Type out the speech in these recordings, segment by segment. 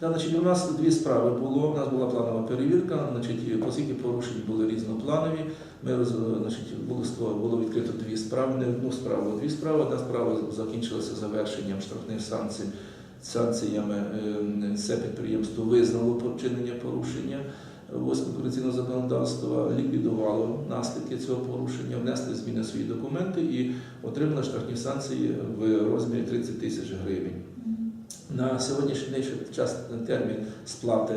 Значить, у нас дві справи було. У нас була планова перевірка. Значить, оскільки порушень були різнопланові, ми значить, було, було відкрито дві справи, не одну справу, а дві справи. Одна справа закінчилася завершенням штрафних санкцій. Санкціями це підприємство визнало вчинення порушення конкуренційного законодавства, ліквідувало наслідки цього порушення, внесли зміни в свої документи і отримало штрафні санкції в розмірі 30 тисяч гривень. На сьогоднішній час термін сплати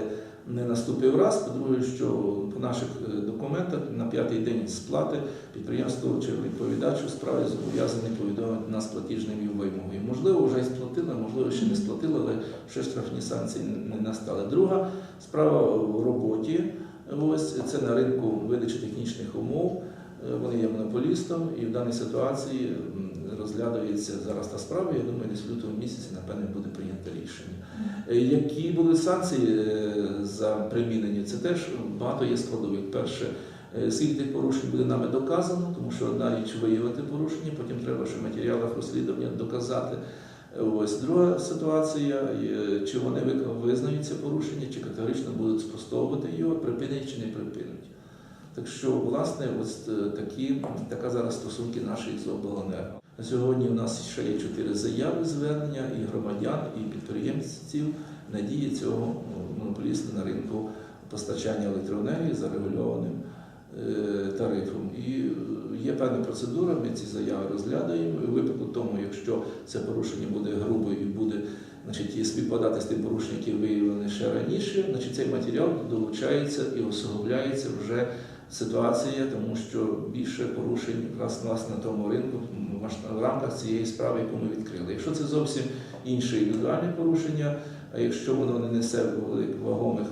не наступив раз. По-друге, що по наших е, документах на п'ятий день сплати підприємство чи відповідач у справі зобов'язаний повідомити нас платіжною вимогою. Можливо, вже і сплатили, можливо, ще не сплатили, але ще штрафні санкції не настали. Друга справа в роботі. Ось це на ринку видачі технічних умов. Е, Вони є монополістом, і в даній ситуації розглядається зараз та справа. Я думаю, десь в лютому місяці, напевне, буде прийнято рішення. Е, Які будуть санкції е, за примінення? Це теж багато є складових. Перше, скільки тих порушень буде нами доказано, тому що одна річ виявити порушення, потім треба ще в матеріалах розслідування доказати. Ось друга ситуація, чи вони ви- визнають це порушення, чи категорично будуть спростовувати його, припинять чи не припинять. Так що, власне, ось е, такі, така зараз стосунки нашої з обленерго. На сьогодні у нас ще є чотири заяви звернення і громадян, і підприємців надії цього ну, монополіста на ринку постачання електроенергії за регульованим е, тарифом. І е, є певна процедура, ми ці заяви розглядаємо. У випадку тому, якщо це порушення буде грубо і буде значить, співпадати з тим порушенням, яке виявлені ще раніше, значить цей матеріал долучається і усугубляється вже ситуація, тому що більше порушень якраз нас на тому ринку в рамках цієї справи, яку ми відкрили. Якщо це зовсім інше індивідуальне порушення, а якщо воно не несе вагомих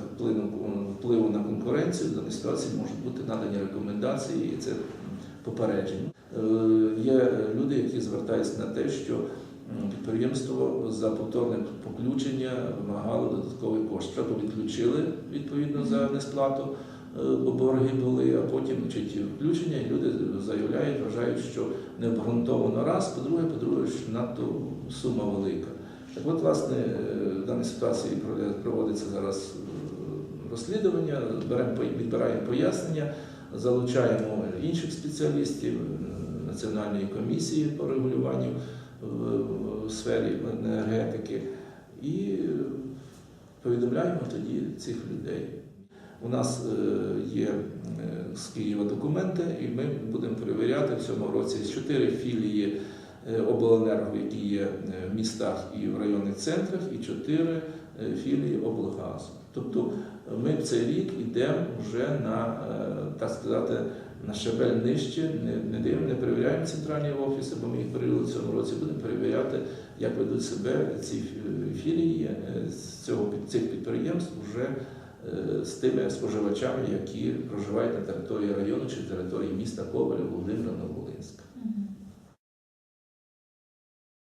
впливу, на конкуренцію, в даній ситуації можуть бути надані рекомендації, і це попередження. Е, Є люди, які звертаються на те, що підприємство за повторне поключення вимагало додатковий кошт. Спочатку відключили відповідно за несплату, бо борги були, а потім значить, включення, і люди заявляють, вважають, що не обґрунтовано раз, по-друге, по-друге, надто сума велика. Так от, власне, е, в даній ситуації проводиться зараз е, розслідування, беремо, відбираємо пояснення, залучаємо інших спеціалістів е, Національної комісії по регулюванню в- сфері енергетики і е, повідомляємо тоді цих людей. У нас е, є е, з Києва документи, і ми будемо перевіряти в цьому році чотири філії е, обленерго, які є е, в містах і в районних центрах, і чотири е, філії облгазу. Тобто е, ми в цей рік йдемо вже на е, так сказати на щабель нижче, не, не дивимо, не перевіряємо центральні офіси, бо ми їх перевірили в цьому році. Будемо перевіряти, як ведуть себе ці філії е, з цього цих підприємств вже е, з тими споживачами, які проживають на території району чи території міста Коваля, Володимира, Новолинська.